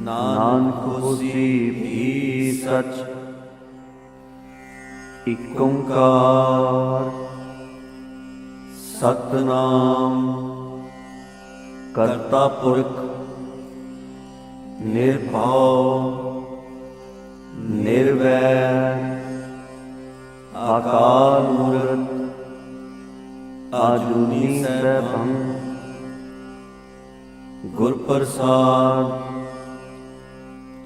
ਨਾਨਕ ਹੋਸੀ ਵੀ ਸਚ, ਇਕ ਓੰਕਾਰ। ਸਤਨਾਮ ਕਰਤਾ ਪੁਰਖ, ਨਿਰਭਉ, ਨਿਰਵੈਰ। ਆਕਾਰ ਮੂਰਤ ਆਜੂਨੀ ਸੈਭੰ। ਗੁਰ ਪ੍ਰਸਾਦ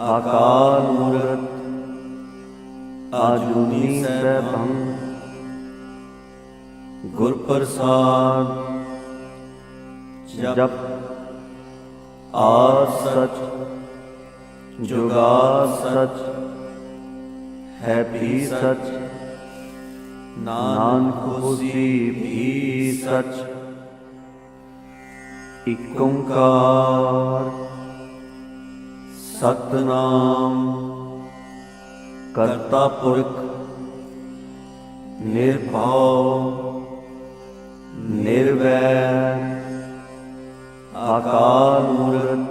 ਆਕਾਰ ਮੂਰਤ ਆਜੂਨੀ ਸੈਭੰ ਗੁਰ ਪ੍ਰਸਾਦ ਜਪ ਆ ਸਚ ਜੁਗਾ ਸਚ ਹੈ ਵੀ ਸਚ ਨਾਨਕ ਹੋਸੀ ਵੀ ਸਚ ਇਕ ਓੰਕਾਰ ਸਤਨਾਮ। ਕਰਤਾ ਪੁਰਖ, ਨਿਰਭਉ ਨਿਰਵੈਰ ਆਕਾਰ ਮੂਰਤ,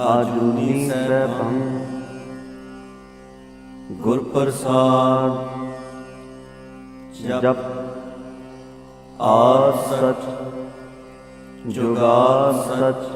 ਆਜੂਨੀ ਸੈਭੰ। ਗੁਰ ਪ੍ਰਸਾਦ, ਜਪ ਆ ਸਚ ਜੁਗਾ ਸਚ।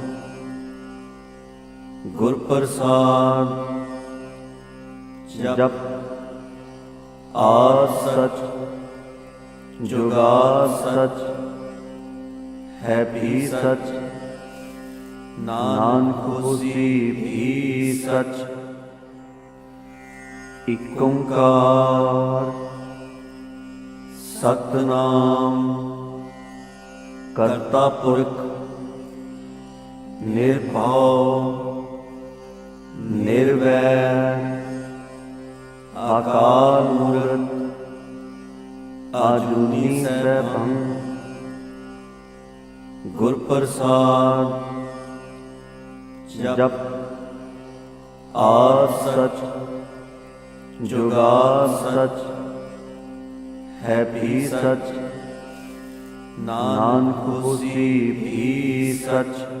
ਗੁਰ ਪ੍ਰਸਾਦ ਜਪ ਆ ਸਚ ਜੁਗਾ ਸਚ, ਹੈ ਵੀ ਸਚ, ਨਾਨਕ ਹੋਸੀ ਵੀ ਸਚ, ਇਕ ਓੰਕਾਰ, ਸਤਨਾਮ, ਕਰਤਾ ਪੁਰਖ, ਨਿਰਭਉ ਨਿਰਵੈਰ ਆਕਾਰ ਮੂਰਤ ਆਜੂਨੀ ਸੈਭੰ ਗੁਰ ਪ੍ਰਸਾਦ ਜਪ ਆ ਸਚ ਜੁਗਾ ਸਚ ਹੈ ਵੀ ਸਚ, ਨਾਨਕ ਹੋਸੀ ਵੀ ਸਚ।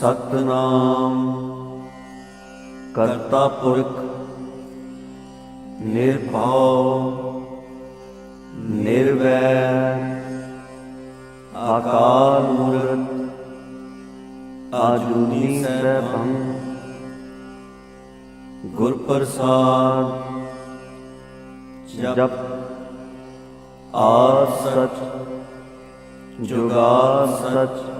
ਸਤਨਾਮ। ਕਰਤਾ ਪੁਰਖ, ਨਿਰਭਉ ਨਿਰਵੈਰ ਆਕਾਰ ਮੂਰਤ, ਆਜੂਨੀ ਸੈਭੰ। ਗੁਰ ਪ੍ਰਸਾਦ, ਜਪ ਆ ਸਚ ਜੁਗਾ ਸਚ।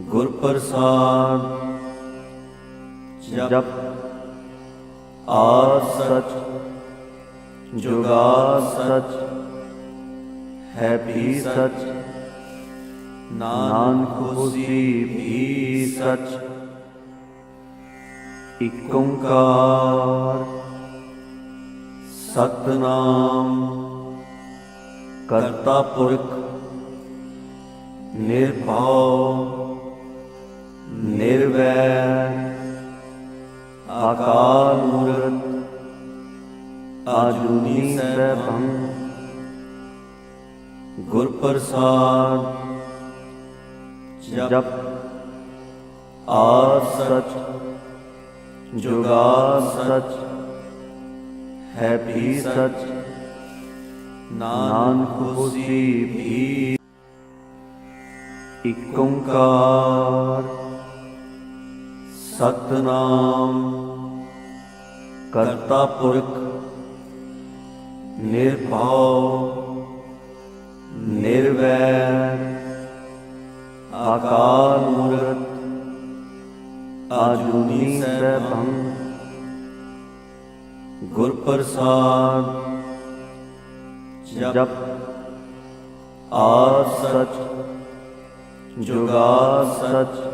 ਗੁਰ ਪ੍ਰਸਾਦ ਜਪ ਆ ਸਚ ਜੁਗਾ ਸਚ, ਹੈ ਵੀ ਸਚ, ਨਾਨਕ ਹੋਸੀ ਵੀ ਸਚ, ਇਕ ਓੰਕਾਰ, ਸਤਨਾਮ, ਕਰਤਾ ਪੁਰਖ, ਨਿਰਭਉ ਨਿਰਵੈਰ, ਆਕਾਰ ਮੂਰਤ, ਆਜੂਨੀ ਸੈਭੰ ਗੁਰ ਪ੍ਰਸਾਦ ਜਪ ਆ ਸਚ ਜੁਗਾ ਸਚ ਹੈ ਵੀ ਸਚ, ਨਾਨਕ ਹੋਸੀ ਵੀ ਇਕ ਓੰਕਾਰ। ਸਤਨਾਮ। ਕਰਤਾ ਪੁਰਖ, ਨਿਰਭਉ, ਨਿਰਵੈਰ। ਆਕਾਰ ਮੂਰਤ ਆਜੂਨੀ ਸੈਭੰ। ਗੁਰ ਪ੍ਰਸਾਦ ਜਪ ਆ ਸਚ ਜੁਗਾ ਸਚ।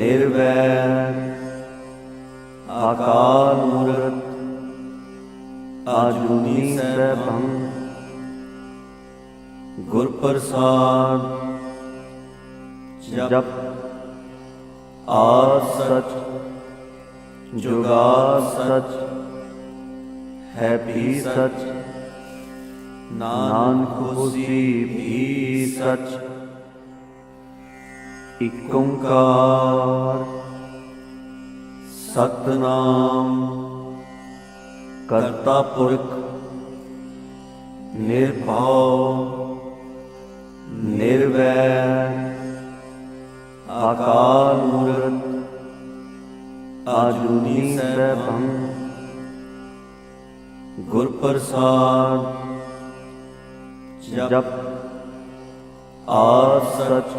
ਨਿਰਵੈਰ, ਆਕਾਰ ਮੂਰਤ ਆਜੂਨੀ ਸੈਭੰ ਗੁਰ ਪ੍ਰਸਾਦ ਜਪ ਆ ਸਚ ਜੁਗਾ ਸਚ, ਹੈ ਵੀ ਸਚ, ਨਾਨਕ ਹੋਸੀ ਵੀ ਸਚ। ਇਕ ਓੰਕਾਰ। ਸਤਨਾਮ। ਕਰਤਾ ਪੁਰਖ। ਨਿਰਭਉ। ਨਿਰਵੈਰ। ਆਕਾਰ ਮੂਰਤ। ਆਜੂਨੀ ਸੈਭੰ। ਗੁਰ ਪ੍ਰਸਾਦ ਜਪ। ਆ ਸਚ।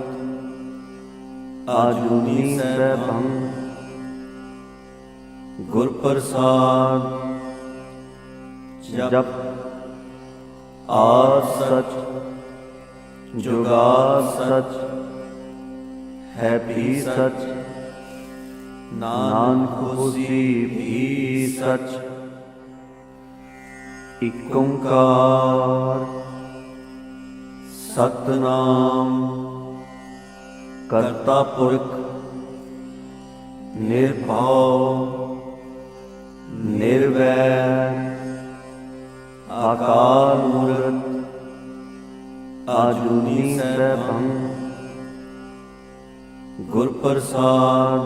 ਆਜੂਨੀ ਸੈਭੰ। ਗੁਰ ਪ੍ਰਸਾਦ ਜਪ ਆ ਸਚ ਜੁਗਾ ਸਚ, ਹੈ ਵੀ ਸਚ, ਨਾਨਕ ਹੋਸੀ ਵੀ ਸਚ। ਇਕ ਓੰਕਾਰ, ਸਤਨਾਮ। ਕਰਤਾ ਪੁਰਖ, ਨਿਰਭਉ ਨਿਰਵੈਰ ਆਕਾਰ ਮੂਰਤ, ਆਜੂਨੀ ਸੈਭੰ ਗੁਰ ਪ੍ਰਸਾਦ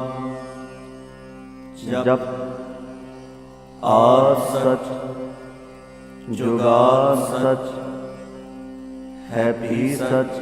ਜਪ ਆ ਸਚ ਜੁਗਾ ਸਚ, ਹੈ ਵੀ ਸਚ।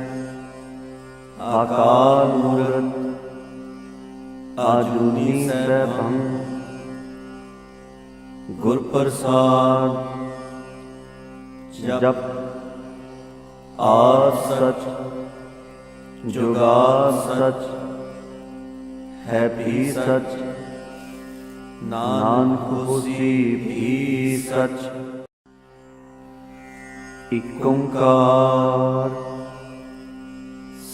ਆਕਾਰ ਮੂਰਤ ਆਜੂਨੀ ਸੈਭੰ ਗੁਰ ਪ੍ਰਸਾਦ ਜਪ ਆ ਸਚ ਜੁਗਾ ਸਚ ਹੈ ਵੀ ਸਚ ਨਾਨਕ ਹੋਸੀ ਵੀ ਸਚ ਇਕ ਓੰਕਾਰ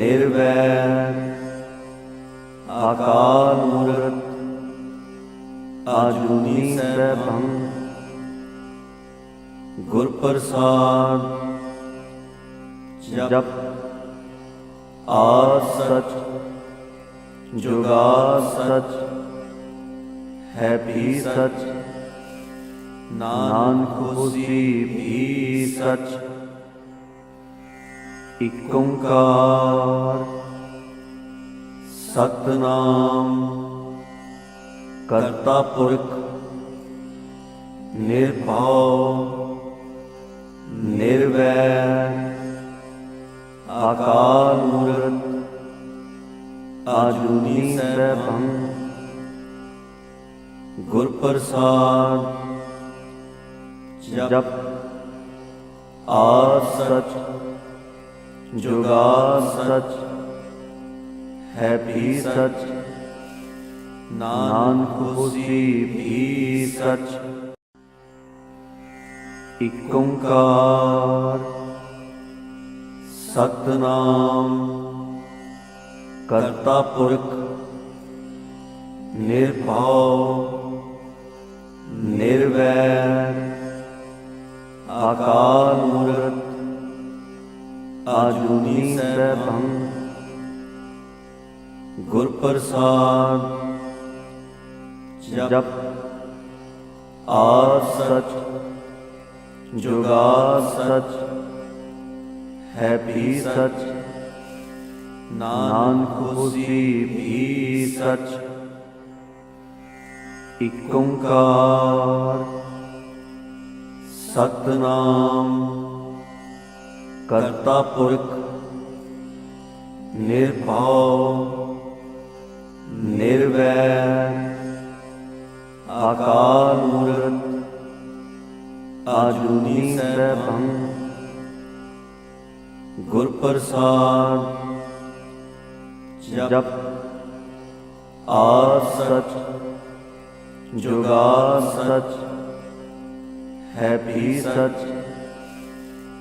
ਨਿਰਵੈਰ ਆਕਾਰ ਮੂਰਤ ਆਜੂਨੀ ਸੈਭੰ ਗੁਰ ਪ੍ਰਸਾਦ ਜਪ ਆ ਸਚ ਜੁਗਾ ਸਚ, ਹੈ ਵੀ ਸਚ, ਨਾਨਕ ਹੋਸੀ ਵੀ ਸਚ। ਇਕ ਓੰਕਾਰ ਸਤਨਾਮ। ਕਰਤਾ ਪੁਰਖ। ਨਿਰਭਉ। ਨਿਰਵੈਰ। ਆਕਾਰ ਮੂਰਤ। ਆਜੂਨੀ ਸੈਭੰ। ਗੁਰ ਪ੍ਰਸਾਦ ਜਪ। ਆ ਸਚ। ਜੁਗਾ ਸਚ ਹੈ ਵੀ ਸਚ। ਨਾਨਕ ਹੋਸੀ ਵੀ ਸਚ। ਇਕ ਓੰਕਾਰ। ਸਤਨਾਮ। ਕਰਤਾ ਪੁਰਖ। ਨਿਰਭਉ। ਨਿਰਵੈਰ। ਆਕਾਰ ਮੂਰਤ। ਆਜੂਨੀ ਸੈਭੰ। ਗੁਰ ਪ੍ਰਸਾਦ ਜਪ ਆ ਸਚ ਜੁਗਾ ਸਚ, ਹੈ ਵੀ ਸਚ, ਨਾਨਕ ਹੋਸੀ ਵੀ ਸਚ। ਇਕ ਓੰਕਾਰ, ਸਤਨਾਮ। ਕਰਤਾ ਪੁਰਖ, ਨਿਰਭਉ ਨਿਰਵੈਰ ਆਕਾਰ ਮੂਰਤ, ਆਜੂਨੀ ਸੈਭੰ ਗੁਰ ਪ੍ਰਸਾਦ ਜਪ ਆ ਸਚ ਜੁਗਾ ਸਚ, ਹੈ ਵੀ ਸਚ।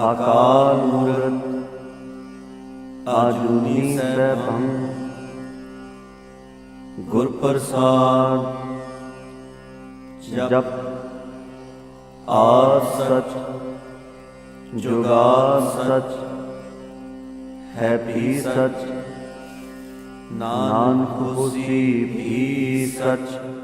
ਆਕਾਰ ਮੂਰਤ ਆਜੂਨੀ ਸੈਭੰ। ਗੁਰ ਪ੍ਰਸਾਦ ਜਪ ਆ ਸਚ ਜੁਗਾ ਸਚ, ਹੈ ਵੀ ਸਚ, ਨਾਨਕ ਹੋਸੀ ਵੀ ਸਚ।